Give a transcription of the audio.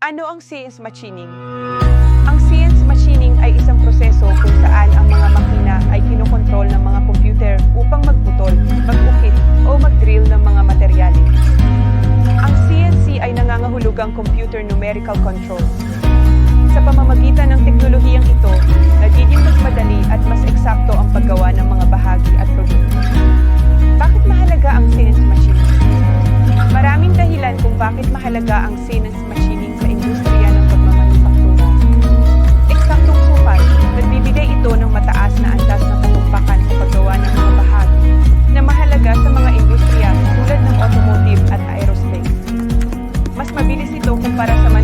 Ano ang CNC machining? Ang CNC machining ay isang proseso kung saan ang mga makina ay kinokontrol ng mga computer upang magputol, magukit o mag-drill ng mga materyales. Ang CNC ay nangangahulugang computer numerical control. Sa pamamagitan ng teknolohiyang ito, nagiging mas madali at mas eksakto ang paggawa ng mga bahagi at produkto. Bakit mahalaga ang CNC machining? Maraming dahilan kung bakit mahalaga ang CNC para esta mañana.